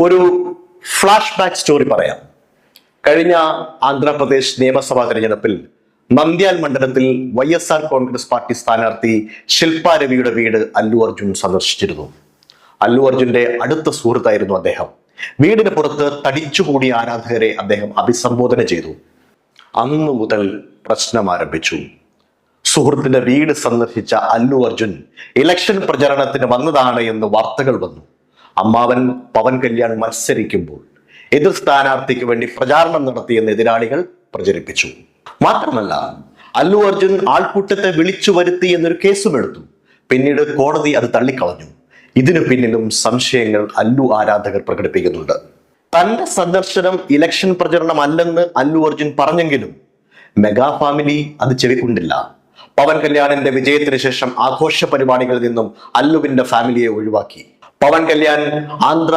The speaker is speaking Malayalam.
ഒരു ഫ്ലാഷ് ബാക്ക് സ്റ്റോറി പറയാം. കഴിഞ്ഞ ആന്ധ്രാപ്രദേശ് നിയമസഭാ തെരഞ്ഞെടുപ്പിൽ നന്ദ്യാൽ മണ്ഡലത്തിൽ Y S R Congress party സ്ഥാനാർത്ഥി ശില്പ രവിയുടെ വീട് അല്ലു അർജുൻ സന്ദർശിച്ചിരുന്നു. അല്ലു അർജുന്റെ അടുത്ത സുഹൃത്തായിരുന്നു അദ്ദേഹം. വീടിന് പുറത്ത് തടിച്ചുകൂടിയ ആരാധകരെ അദ്ദേഹം അഭിസംബോധന ചെയ്തു. അന്ന് മുതൽ പ്രശ്നം ആരംഭിച്ചു. സുഹൃത്തിന്റെ വീട് സന്ദർശിച്ച അല്ലു അർജുൻ ഇലക്ഷൻ പ്രചരണത്തിന് വന്നതാണ് എന്ന് വാർത്തകൾ വന്നു. അമ്മാവൻ പവൻ കല്യാൺ മത്സരിക്കുമ്പോൾ എതിർ സ്ഥാനാർത്ഥിക്ക് വേണ്ടി പ്രചാരണം നടത്തിയെന്ന് എതിരാളികൾ പ്രചരിപ്പിച്ചു. മാത്രമല്ല അല്ലു അർജുൻ ആൾക്കൂട്ടത്തെ വിളിച്ചു വരുത്തി എന്നൊരു കേസും എടുത്തു. പിന്നീട് കോടതി അത് തള്ളിക്കളഞ്ഞു. ഇതിനു പിന്നിലും സംശയങ്ങൾ അല്ലു ആരാധകർ പ്രകടിപ്പിക്കുന്നുണ്ട്. തന്റെ സന്ദർശനം ഇലക്ഷൻ പ്രചരണം പ്രചരണമല്ലെന്ന് അല്ലു അർജുൻ പറഞ്ഞെങ്കിലും മെഗാ ഫാമിലി അത് ചെവിക്കൊണ്ടില്ല. പവൻ കല്യാണിന്റെ വിജയത്തിന് ശേഷം ആഘോഷ പരിപാടികളിൽ നിന്നും അല്ലുവിന്റെ ഫാമിലിയെ ഒഴിവാക്കി. പവൻ കല്യാൺ ആന്ധ്ര